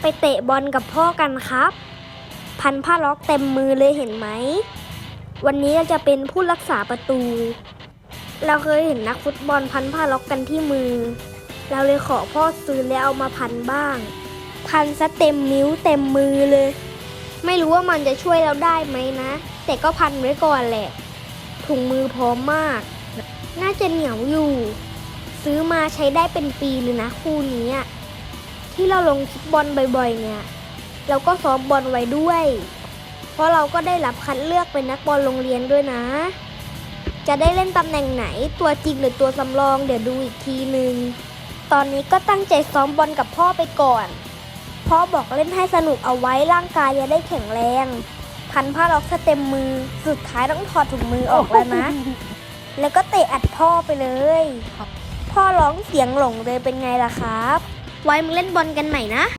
ไปเตะบอลกับพ่อกันครับ พันผ้าล็อกเต็มมือเลยเห็นไหม วันนี้เราจะเป็นผู้รักษาประตู เราเคยเห็นนักฟุตบอลพันผ้าล็อกกันที่มือ เราเลยขอพ่อซื้อแล้วเอามาพันบ้าง พันซะเต็มนิ้วเต็มมือเลย ไม่รู้ว่ามันจะช่วยเราได้ไหมนะ แต่ก็พันไว้ก่อนแหละ ถุงมือพร้อมมาก น่าจะเหนียวอยู่ ซื้อมาใช้ได้เป็นปีเลยนะคู่นี้อะ ที่เราลงคิกบอลบ่อยๆ เนี่ย เราก็ซ้อมบอลไว้ด้วย เพราะเราก็ได้รับคัดเลือกเป็นนักบอลโรงเรียนด้วยนะ จะได้เล่นตำแหน่งไหนตัวจริงหรือตัวสำรองเดี๋ยวดูอีกทีหนึ่งตอนนี้ก็ตั้งใจซ้อมบอลกับพ่อไปก่อน พ่อบอกเล่นให้สนุกเอาไว้ร่างกายจะได้แข็งแรง พันผ้าล็อกซะเต็มมือ สุดท้ายต้องถอดถุงมือออกแล้วนะ แล้วก็เตะอัดพ่อไปเลย พ่อร้องเสียงหลงเลยเป็นไงล่ะครับ ไว้มึงเล่นบอลกันใหม่นะ